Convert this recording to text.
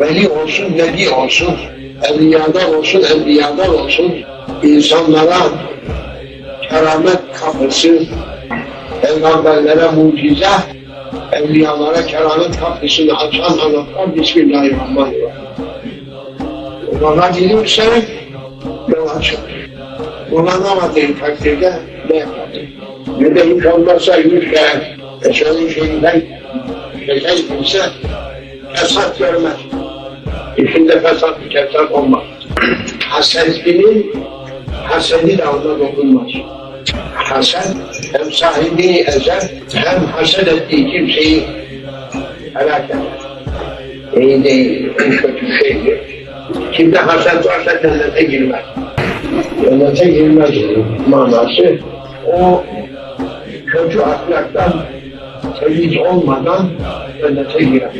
veli olsun, nebi olsun, evliyalar olsun, evliyalar olsun, insanlara keramet kapısı, peygamberlere mucize, evliyalara keramet kapısını açan anahtar Bismillahirrahmanirrahim. Ona gelirse yol açılır. Kullanamadığın takdirde ne yapardın? Ne de hiç olmazsa yüz kere senin şeyinden geçen kimse fesat görmez. İçinde fesat bir olmaz. Hasedinin hasedi de ona dokunmaz. Haset hem sahibini ezer hem haset ettiği kimseyi helak eder. İyi değil, kötü şeydir. Kimde haset varsa cennete girmez. Cennete girmez manası o kötü ahlaktan temiz olmadan cennete girer.